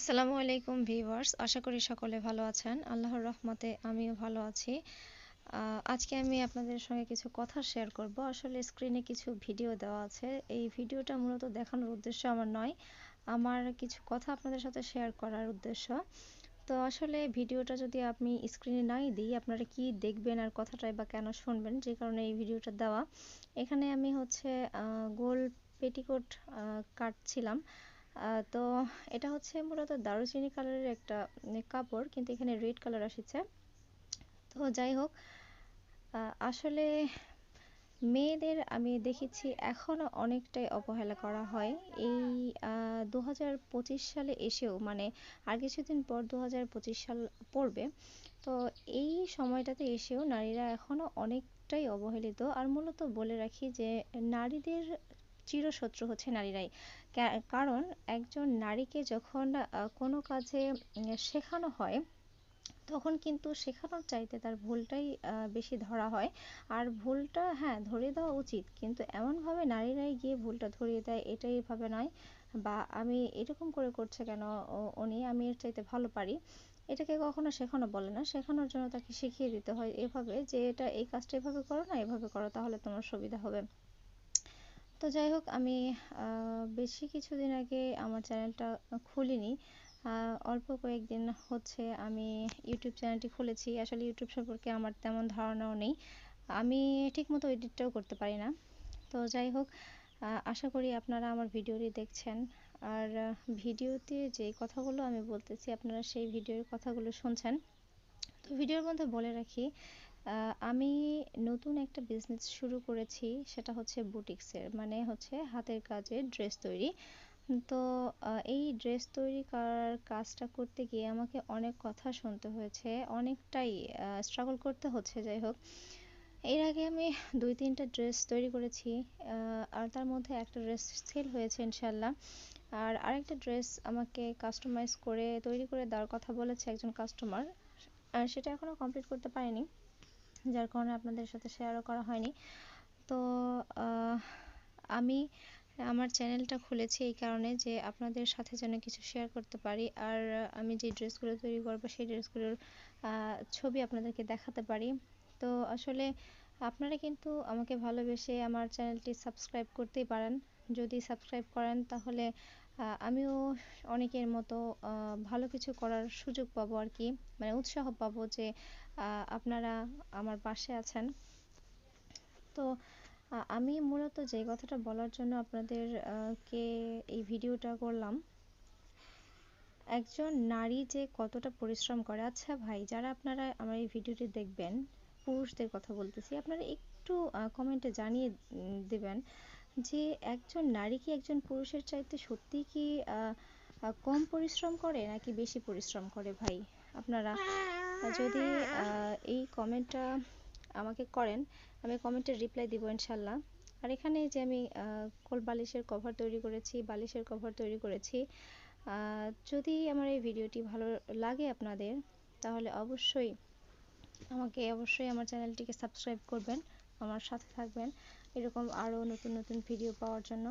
আসসালামু আলাইকুম ভিউয়ার্স, আশা করি সকলে ভালো আছেন। আল্লাহর রহমতে আমিও ভালো আছি। আজকে আমি আপনাদের সঙ্গে কিছু কথা শেয়ার করব। আসলে স্ক্রিনে কিছু ভিডিও দেওয়া আছে। এই ভিডিওটা মূলত দেখানোর উদ্দেশ্য আমার নয়, আমার কিছু কথা আপনাদের সাথে শেয়ার করার উদ্দেশ্য। তো আসলে ভিডিওটা যদি আপনি স্ক্রিনে নাই দিই, আপনারা কি দেখবেন আর কথাটাই বা কেন শুনবেন, যে কারণে এই ভিডিওটা দেওয়া। এখানে আমি হচ্ছে গোল পেটিকোট কাটছিলাম। তো এটা হচ্ছে মূলত দারুচিনি কালারের একটা কাপড়, কিন্তু এখানে রেড কালার আসছে। তো যাই হোক আসলে মেয়েদের আমি দেখেছি এখনও অনেকটাই অবহেলা করা হয়। এই দু হাজার পঁচিশ সালে এসেও মানে আর কিছুদিন পর দু হাজার পঁচিশ সাল পড়বে, তো এই সময়টাতে এসেও নারীরা এখনও অনেকটাই অবহেলিত। আর মূলত বলে রাখি যে, নারীদের চিরশত্রু হচ্ছে নারীরাই। কারণ একজন নারীকে যখন কোনো কাজে শেখানো হয়, তখন কিন্তু শেখানোর চাইতে তার ভুলটাই বেশি ধরা হয়। আর ভুলটা হ্যাঁ ধরিয়ে দেওয়া উচিত, কিন্তু এমনভাবে নারীরাই গিয়ে ভুলটা ধরিয়ে দেয়, এটাই এভাবে নয়। বা আমি এরকম করে করছে কেন উনি, আমি এর চাইতে ভালো পারি। এটাকে কখনো শেখানো বলে না। শেখানোর জন্য তাকে শিখিয়ে দিতে হয় এভাবে যে, এটা এই কাজটা এভাবে করো না, এভাবে করো, তাহলে তোমার সুবিধা হবে। তো যাই হোক, আমি বেশি কিছুদিন আগে আমার চ্যানেলটা খুলিনি। অল্প কয়েকদিন হচ্ছে আমি ইউটিউব চ্যানেলটি খুলেছি। আসলে ইউটিউব সম্পর্কে আমার তেমন ধারণাও নেই। আমি ঠিকমতো এডিটটাও করতে পারি না। তো যাই হোক আশা করি আপনারা আমার ভিডিওটি দেখছেন। আর ভিডিওতে যে কথাগুলো আমি বলতেছি, আপনারা সেই ভিডিওর কথাগুলো শুনছেন। তো ভিডিওর মধ্যে বলে রাখি আমি নতুন একটা বিজনেস শুরু করেছি, সেটা হচ্ছে বুটিক্সের মানে হচ্ছে হাতের কাজে ড্রেস তৈরি। তো এই ড্রেস তৈরি করার কাজটা করতে গিয়ে আমাকে অনেক কথা শুনতে হয়েছে, অনেকটাই স্ট্রাগল করতে হচ্ছে, যাই হোক। এর আগে আমি দুই তিনটা ড্রেস তৈরি করেছি আর তার মধ্যে একটা ড্রেস সেল হয়েছে ইনশাল্লাহ আর আরেকটা ড্রেস আমাকে কাস্টমাইজ করে, তৈরি করে দেওয়ার কথা বলেছে একজন কাস্টমার আর সেটা এখনও কমপ্লিট করতে পারিনি। যার কারণে আপনাদের সাথে শেয়ারও করা হয়নি। তো আমি আমার চ্যানেলটা খুলেছি এই কারণে যে আপনাদের সাথে যেন কিছু শেয়ার করতে পারি। আর আমি যে ড্রেসগুলো তৈরি করব, সেই ড্রেসগুলোর ছবি আপনাদেরকে দেখাতে পারি। তো, আসলে আপনারা কিন্তু আমাকে ভালোবেসে আমার চ্যানেলটি সাবস্ক্রাইব করতেই পারেন। যদি সাবস্ক্রাইব করেন, তাহলে আমিও অনেকের মতো ভালো কিছু করার সুযোগ পাবো আর কি মানে উৎসাহ পাবো যে আপনারা আমার পাশে আছেন। তো আমি মূলত যে কথাটা বলার জন্য আপনাদের কে এই ভিডিওটা করলাম, একজন নারী যে কতটা পরিশ্রম করে আচ্ছা ভাই, যারা আপনারা আমার এই ভিডিওটি দেখবেন, পুরুষদের কথা বলতেছি, আপনারা একটু কমেন্টে জানিয়ে দেবেন। যে একজন নারী কি একজন পুরুষের চাইতে সত্যি কি কম পরিশ্রম করে নাকি বেশি পরিশ্রম করে ভাই? আপনারা যদি এই কমেন্টটা আমাকে করেন, আমি কমেন্টের রিপ্লাই দিব ইনশাল্লাহ আর এখানে যে আমি কোল বালিশের কভার তৈরি করেছি, বালিশের কভার তৈরি করেছি যদি আমার এই ভিডিওটি ভালো লাগে আপনাদের, তাহলে অবশ্যই আমাকে অবশ্যই আমার চ্যানেলটিকে সাবস্ক্রাইব করবেন, আমার সাথে থাকবেন। এরকম আরও নতুন নতুন ভিডিও পাওয়ার জন্য।